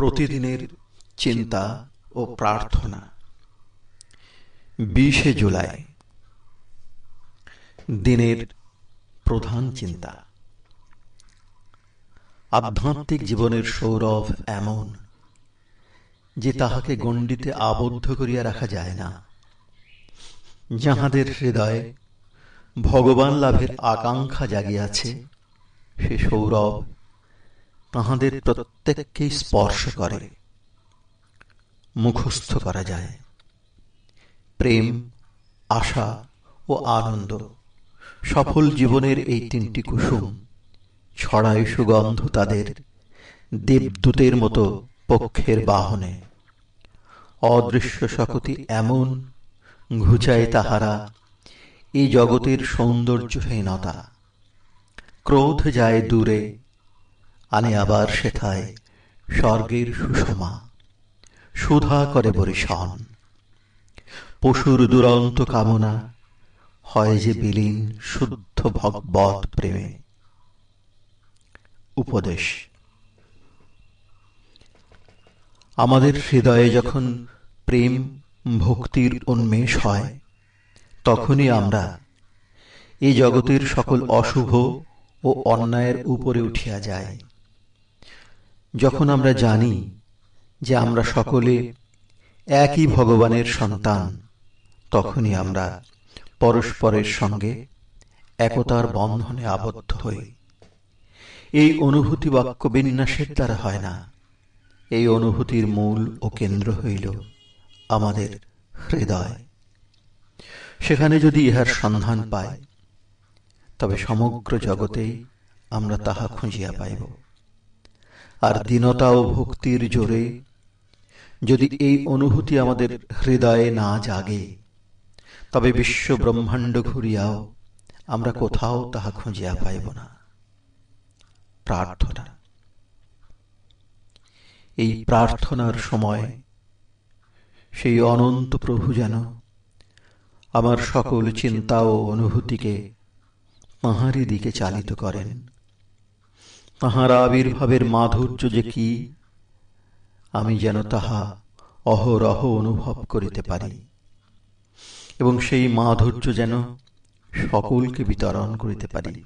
প্রতিদিনের চিন্তা ও প্রার্থনা। বিশে জুলাই, দিনের প্রধান চিন্তা। আধ্যাত্মিক জীবনের সৌরভ এমন যে তাহাকে গণ্ডিতে আবদ্ধ করিয়া রাখা যায় না। যাহাদের হৃদয়ে ভগবান লাভের আকাঙ্ক্ষা জাগিয়াছে, সে সৌরভ তাহাদের প্রত্যেককেই স্পর্শ করে। মুখস্থ করা যায়। প্রেম, আশা ও আনন্দ সফল জীবনের এই তিনটি কুসুম, ছড়ায় সুগন্ধ তাদের দেবদূতের মতো পক্ষের বাহনে। অদৃশ্য শকতি এমন ঘুচায় তাহারা এই জগতের সৌন্দর্যহীনতা। ক্রোধ যায় দূরে আনে আবার সেথায় স্বর্গের সুষমা। সুধা করে বরিশন পশুর দুরন্ত কামনা হয় যে বিলীন শুদ্ধ ভগবত প্রেমে। উপদেশ। আমাদের হৃদয়ে যখন প্রেম ভক্তির উন্মেষ হয়, তখনই আমরা এই জগতের সকল অশুভ ও অন্যায়ের উপরে উঠিয়া যায় যখন আমরা জানি যে আমরা সকলে একই ভগবানের সন্তান, তখনই আমরা পরস্পরের সঙ্গে একতার বন্ধনে আবদ্ধ হই। এই অনুভূতি বাক্য বিন্যাসের দ্বারা হয় না। এই অনুভূতির মূল ও কেন্দ্র হইল আমাদের হৃদয়। সেখানে যদি ইহার সন্ধান পাই, তবে সমগ্র জগতেই আমরা তাহা খুঁজিয়া পাইব। আর দীনতা ও ভক্তির জোরে যদি এই অনুভূতি আমাদের হৃদয়ে না জাগে, তবে বিশ্ব ব্রহ্মাণ্ড ঘুরিয়াও আমরা কোথাও তাহা খুঁজিয়া পাইব না। প্রার্থনা। এই প্রার্থনার সময় সেই অনন্ত প্রভু যেন আমার সকল চিন্তা ও অনুভূতিকে তাঁহারই দিকে চালিত করেন। তাহার আবির্ভাবের মাধুর্য যে কি, আমি যেন তাহা অহরহ অনুভব করিতে পারি। এবং সেই মাধুর্য যেন সকলকে বিতরণ করিতে পারি।